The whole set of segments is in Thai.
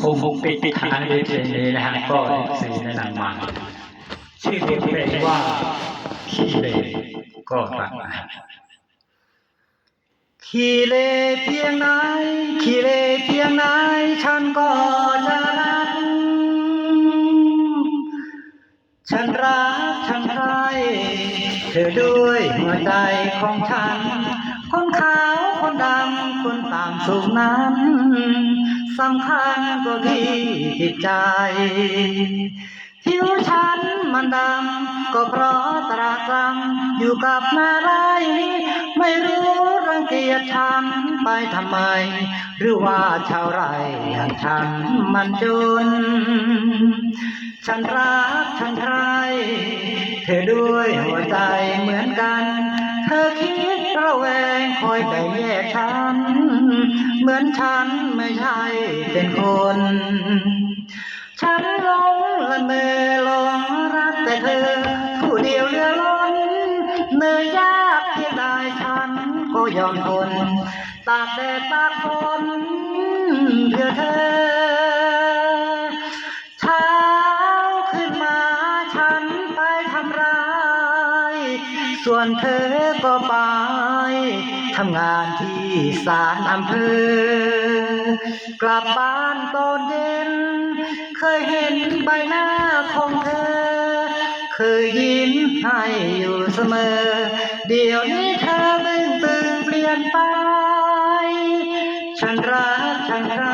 คงปิดท้ายด้วยเพลงนี้นะฮะก็สีแนะนำมาชื่อเพลงว่าขี้เลก็รักนขี้เลเพียงไหนขี้เลเพียงไหนฉันก็จะรักฉันรักฉันใครเธอด้วยหัวใจของฉัน สูงนั้นสำคัญกว่าที่จิตใจผิวฉันมันดำก็เพราะตรากตรำอยู่กับนาไรไม่รู้รังเกียจฉันไปทำไม หรือว่าชาวไรอย่างฉันมันจน ฉันรักฉันใครเธอด้วยหัวใจเหมือนกัน อยแต่แยกฉัน เหมือนฉันไม่ใช่เป็นคน ฉันหลงละเมอหลงรักแต่เธอ ผู้เดียวเรือล้นเนื่อยยากเพียงใดฉันก็ยอมทนตากแดดตากฝนเพื่อเธอ ส่วนเธอก็ไปทำงานที่ศาลอำเภอกลับบ้านตอนเย็น เคยเห็นใบหน้าของเธอ เคยยิ้มให้อยู่เสมอ เดี๋ยวนี้เธอมึงตึงเปลี่ยนไป ฉันรักฉันใคร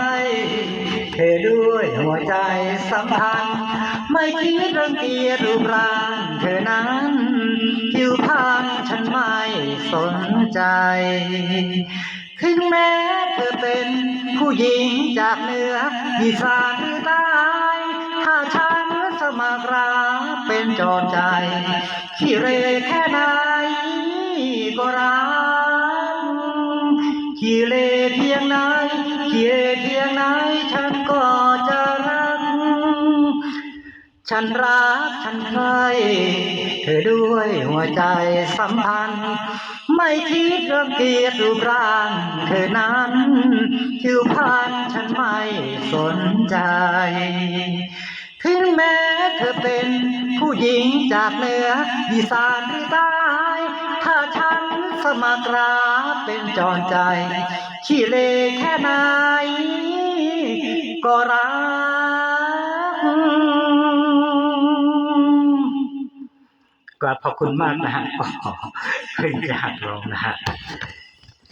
เธอด้วยหัวใจสัมพันธ์ ไม่คิดรังเกียจรูปร่างเธอนั้น วพรรณฉันไม่สนใจ ถึงแม้เธอเป็นผู้หญิงจากเหนืออีสานหรือใต้ถ้าฉันสมัครรับเป็นจอมใจขี้เหรแค่ไหนก็รักขี้เลเพียงไหนขี้เลเพียงไหนฉันก็ ฉันรักฉันใครเธอด้วยหัวใจสัมพันธ์ ไม่คิดรังเกียจรูปร่าง เธอนั้นผิวพรรณฉันไม่สนใจ ถึงแม้เธอเป็นผู้หญิงจากเหนืออีสานหรือใต้ถ้าฉันสมัครรับเป็นจอนใจ ขี้เลแค่ไหนก็รัก กราบขอบคุณมากนะฮะก็เพิ่งจะหัดร้องนะฮะ